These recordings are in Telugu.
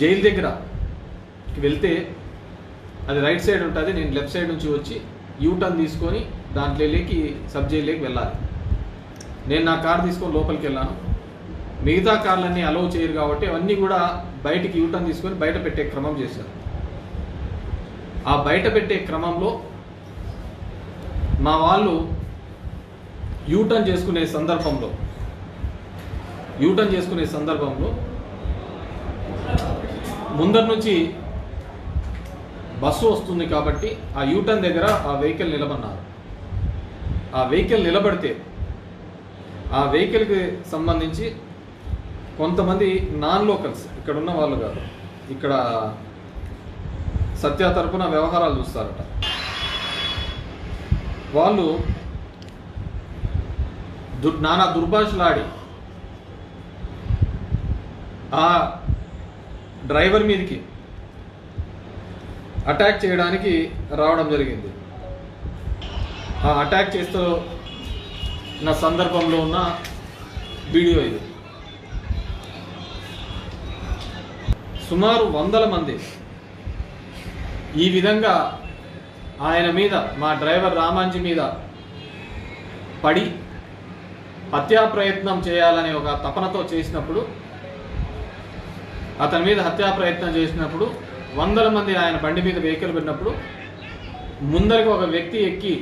జైలు దగ్గర వెళ్తే అది రైట్ సైడ్ ఉంటుంది నేను లెఫ్ట్ సైడ్ నుంచి వచ్చి యూటర్న్ తీసుకొని దాంట్లో వెళ్ళి సబ్ జైల్లోకి వెళ్ళాలి. నేను నా కార్ తీసుకొని లోపలికి వెళ్ళాను. మిగతా కార్లన్నీ అలౌ చేయరు కాబట్టి అవన్నీ కూడా బయటికి యూటర్న్ తీసుకొని బయట పెట్టే క్రమం చేశారు. ఆ బయట పెట్టే క్రమంలో మా వాళ్ళు యూటర్న్ చేసుకునే సందర్భంలో యూటర్న్ చేసుకునే సందర్భంలో ముందర నుంచి బస్సు వస్తుంది కాబట్టి ఆ యూటర్న్ దగ్గర ఆ వెహికల్ నిలబడినారు. ఆ వెహికల్ నిలబడితే ఆ వెహికల్కి సంబంధించి కొంతమంది నాన్ లోకల్స్ ఇక్కడ ఉన్న వాళ్ళు కాదు ఇక్కడ సత్య తరపున వ్యవహారాలు చూస్తారట. వాళ్ళు దుర్ నానా దుర్భాషలాడి ఆ డ్రైవర్ మీదకి అటాక్ చేయడానికి రావడం జరిగింది. ఆ అటాక్ చేస్తూ నా సందర్భంలో ఉన్న వీడియో ఇది. సుమారు వందల మంది ఈ విధంగా ఆయన మీద మా డ్రైవర్ రామాంజీ మీద పడి హత్యా ప్రయత్నం చేయాలనే ఒక తపనతో చేసినప్పుడు అతని మీద హత్యా ప్రయత్నం చేసినప్పుడు వందల మంది ఆయన బండి మీద వెహికల్ పెట్టినప్పుడు ముందరికి ఒక వ్యక్తి ఎక్కి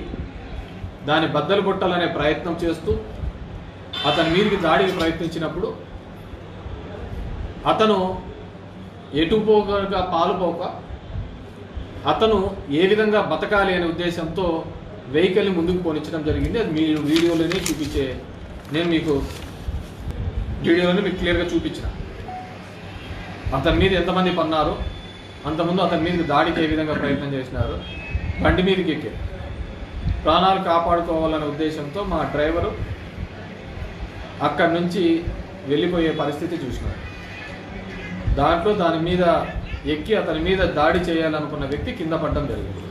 దాన్ని బద్దలు కొట్టాలనే ప్రయత్నం చేస్తూ అతని మీదకి దాడికి ప్రయత్నించినప్పుడు అతను ఎటుపోకగా పాలుపోక అతను ఏ విధంగా బతకాలి అనే ఉద్దేశంతో వెహికల్ని ముందుకు పోనించడం జరిగింది. అది మీరు వీడియోలోనే చూపించే నేను మీకు వీడియోలోనే మీకు క్లియర్గా చూపించిన. అతని మీద ఎంతమంది పన్నారు? అంతకుముందు అతని మీదకి దాడికి ఏ విధంగా ప్రయత్నం చేసినారు? బండి మీదకి ఎక్కి. ప్రాణాలు కాపాడుకోవాలనే ఉద్దేశంతో మా డ్రైవరు అక్కడి నుంచి వెళ్ళిపోయే పరిస్థితి చూసినారు. దాంట్లో దాని మీద ఎక్కి అతని మీద దాడి చేయాలనుకున్న వ్యక్తి కింద పడడం జరిగింది.